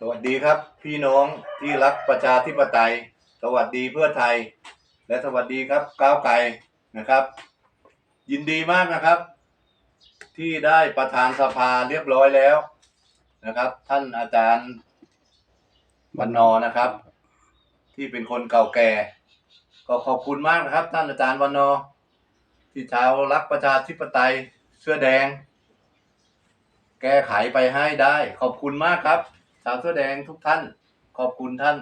สวัสดีครับ พี่น้องที่รักประชาธิปไตย สวัสดีเพื่อไทย และสวัสดีครับก้าวไกลนะครับ ยินดีมากนะครับ ที่ได้ประธานสภาเรียบร้อยแล้วนะครับ ท่านอาจารย์บรรณอนะครับ ที่เป็นคนเก่าแก่ ก็ขอบคุณมากนะครับ ท่านอาจารย์วันนอ ที่ชาวรักประชาธิปไตยเสื้อแดง แก้ไขไปให้ได้ ขอบคุณมากครับาวเสื้อแดงทุกท่าน ขอบคุณท่าน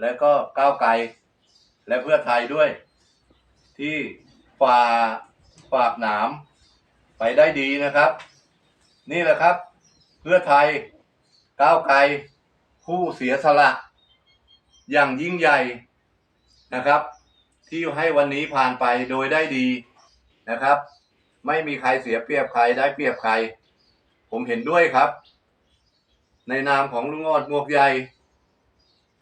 และก็ก้าวไกล และเพื่อไทยด้วย ที่ฝ่าฝากหนามไปได้ดีนะครับ นี่แหละครับ เพื่อไทยก้าวไกล ผู้เสียสละ อย่างยิ่งใหญ่นะครับ ที่ให้วันนี้ผ่านไปโดยได้ดีนะครับ ไม่มีใครเสียเปรียบใครได้เปรียบใคร ผมเห็นด้วยครับ ในนามของลุงออดหมวกใหญ่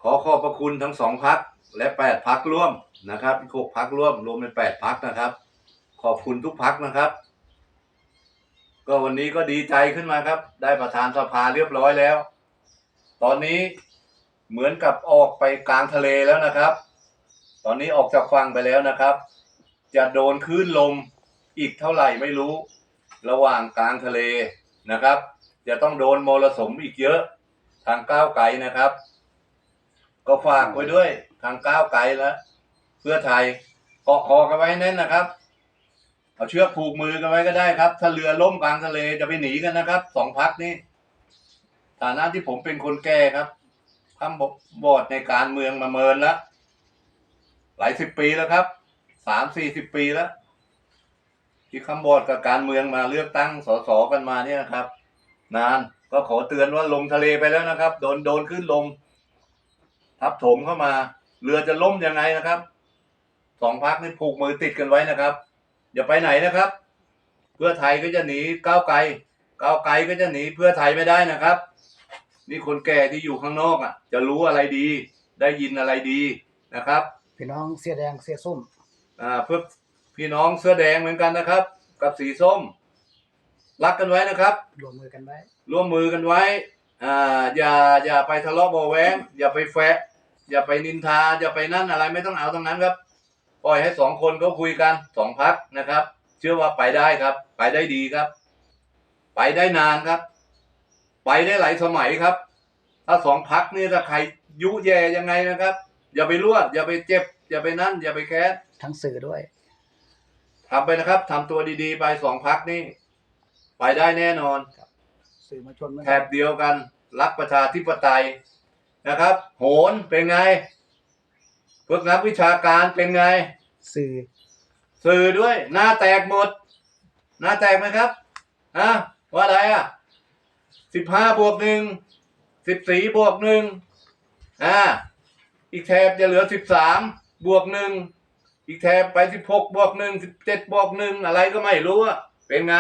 ขอขอบพระคุณทั้งสองพักและแปดพักร่วมนะครับอีกหกพักร่วมรวมเป็นแปดพักนะครับ ขอบคุณทุกพักนะครับ ก็วันนี้ก็ดีใจขึ้นมาครับ ได้ประธานสภาเรียบร้อยแล้ว ตอนนี้เหมือนกับออกไปกลางทะเลแล้วนะครับ ตอนนี้ออกจากฝั่งไปแล้วนะครับ จะโดนคลื่นลมอีกเท่าไหร่ไม่รู้ ระหว่างกลางทะเลนะครับ จะต้องโดนมรสุมอีกเยอะทางก้าวไกลนะครับ ก็ฝากไว้ด้วยทางก้าวไกลและเพื่อไทยเกาะคอกันไว้แน่นนะครับ เอาเชือกผูกมือกันไว้ก็ได้ครับ ถ้าเรือล่มกลางทะเลจะไปหนีกันนะครับสองพักนี้ฐานะที่ผมเป็นคนแก่ครับทำบอดในการเมืองมาเมินแล้วหลายสิบปีแล้วครับสามสี่สิบปีแล้ว ที่คำบอดกับการเมืองมาเลือกตั้งสสกันมาเนี่ยครับ นาน ก็ขอเตือนว่าลงทะเลไปแล้วนะครับ โดนโดนขึ้นลมทับถมเข้ามา เรือจะล่มยังไงนะครับสองพักนี่ผูกมือติดกันไว้นะครับ อย่าไปไหนนะครับ เพื่อไทยก็จะหนีก้าวไกลก้าวไกลก็จะหนีเพื่อไทยไม่ได้นะครับ นี่คนแก่ที่อยู่ข้างนอกอะ จะรู้อะไรดี ได้ยินอะไรดีนะครับ พี่น้องเสื้อแดงเสื้อส้มอ่าเพื่อพี่น้องเสื้อแดงเหมือนกันนะครับ กับสีส้ม รักกันไว้นะครับ รวมมือกันไว้ ร่วมมือกันไว้อ่าอย่าอย่าไปทะเลาะเบาะแว้ง อย่าไปแฝะอย่าไปนินทา อย่าไปนั่นอะไรไม่ต้องเอาตรงนั้นครับ ปล่อยให้สองคนเขาคุยกันสองพักนะครับ เชื่อว่าไปได้ครับ ไปได้ดีครับ ไปได้นานครับ ไปได้หลายสมัยครับ ถ้าสองพักนี่ถ้าใครยุแย่ยังไงนะครับ อย่าไปรั่วอย่าไปเจ็บ อย่าไปนั่น อย่าไปแค้นทั้งสื่อด้วย ทำไปนะครับทำตัวดีๆ ไปสองพักนี่ ไปได้แน่นอน สื่อมวลชนเหมือนแถกันบเดียวกัน รักประชาธิปไตยนะครับ โหนเป็นไงพวกนักวิชาการเป็นไง สื่อสื่อด้วย หน้าแตกหมด หน้าแตกไหมครับฮะว่าอะไรอะสิบห้าบวกหนึ่งสิบสี่บวกหนึ่งอ่าอีกแถบจะเหลือสิบสามบวกหนึ่งอีกแถบไปสิบหกบวกหนึ่งสิบเจ็ดบวกหนึ่งอะไรก็ไม่รู้อะเป็นไง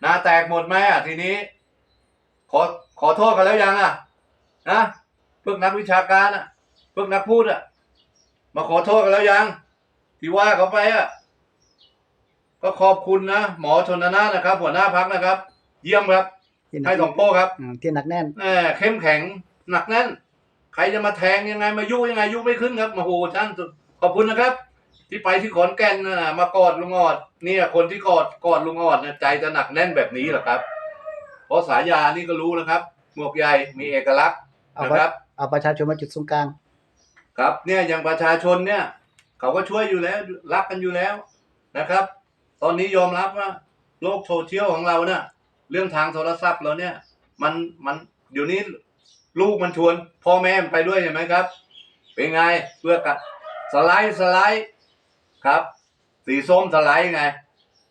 หน้าแตกหมดไหมอะทีนี้ ขอขอโทษกันแล้วยังอะนะพวกนักวิชาการอะพวกนักพูดอะ มาขอโทษกันแล้วยัง ที่ว่าเขาไปอะ ก็ขอบคุณนะหมอชนน่านนะครับ หัวหน้าพักนะครับ เยี่ยมครับที่หนัให้กสองโป้ครับอืมที่หนักแน่นแหมเข้มแข็งหนักแน่น ใครจะมาแทงยังไงมายุยังไงยุไม่ขึ้นครับมาโหท่านสุดขอบคุณนะครับ ที่ไปที่ขอนแก่นนะมากอดลุงออด เนี่ย คนที่กอดกอดลุงออดเนี่ยใจจะหนักแน่นแบบนี้เหรอครับ เพราะสายานี่ก็รู้นะครับ หมวกใหญ่มีเอกลักษณ์เอานะไว้ครับ เอาประชาชนมาจุดศูนย์กลาง ครับ เนี่ยอย่างประชาชนเนี่ย เขาก็ช่วยอยู่แล้วรักกันอยู่แล้วนะครับ ตอนนี้ยอมรับว่าโลกโซเชียลของเราเนี่ย เรื่องทางโทรศัพท์เราเนี่ย มันมันเดี๋ยวนี้ลูกมันชวนพ่อแม่มันไปด้วยเห็นไหมครับ เป็นไงเพื่อกันสไลด์สไลด์ ครับ สีส้มสไลด์ไง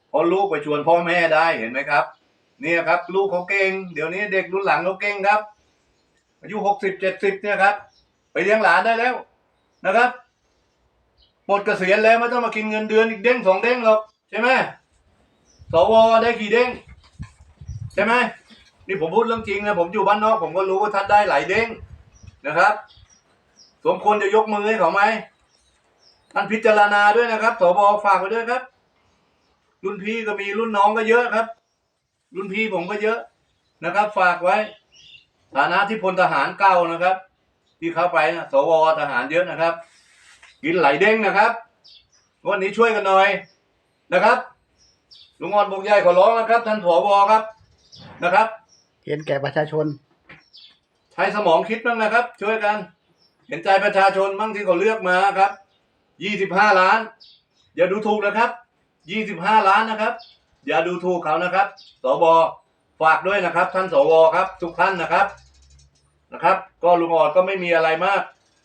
เพราะลูกไปชวนพ่อแม่ได้เห็นไหมครับ เนี่ยครับ ลูกเขาเก่งเดี๋ยวนี้เด็กรุ่นหลังเขาเก่งครับ อายุหกสิบเจ็ดสิบเนี่ยครับ ไปเลี้ยงหลานได้แล้วนะครับหมดเกษียณแล้วไม่ต้องมากินเงินเดือนอีกเด้งสองเด้งหรอกใช่ไหมสวได้กี่เด้งใช่ไหมนี่ผมพูดเรื่องจริงนะผมอยู่บ้านนอกผมก็รู้ว่าท่านได้หลายเด้งนะครับ สมควรจะยกมือให้เขาไหม ท่านพิจารณาด้วยนะครับสวฝากไว้ด้วยครับ รุ่นพี่ก็มีรุ่นน้องก็เยอะครับ รุ่นพี่ผมก็เยอะนะครับ ฝากไว้ ฐานะที่พลทหารเก่านะครับ ที่เข้าไปนะสวทหารเยอะนะครับ กินไหลเด้งนะครับ วันนี้ช่วยกันหน่อยนะครับลุงอ่อนบุกใหญ่ขอร้องนะครับ ท่านผวครับนะครับ เห็นแก่ประชาชน ใช้สมองคิดบ้างนะครับ ช่วยกัน เห็นใจประชาชนบ้างที่เขาเลือกมาครับ ยี่สิบห้าล้าน อย่าดูถูกนะครับยี่สิบห้าล้านนะครับ อย่าดูถูกเขานะครับสวฝากด้วยนะครับ ท่านสวครับ ทุกท่านนะครับนะครับ ก็ลุงออดก็ไม่มีอะไรมาก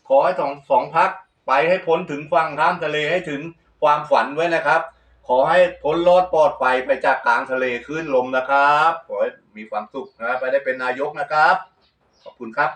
ขอให้สองสองพักไปให้พ้นถึงฝั่งข้ามทะเลให้ถึงความฝันไว้นะครับ ขอให้พ้นรอดปลอดภัยไปจากกลางทะเลคลื่นลมนะครับ ขอให้มีความสุขนะครับไปได้เป็นนายกนะครับ ขอบคุณครับ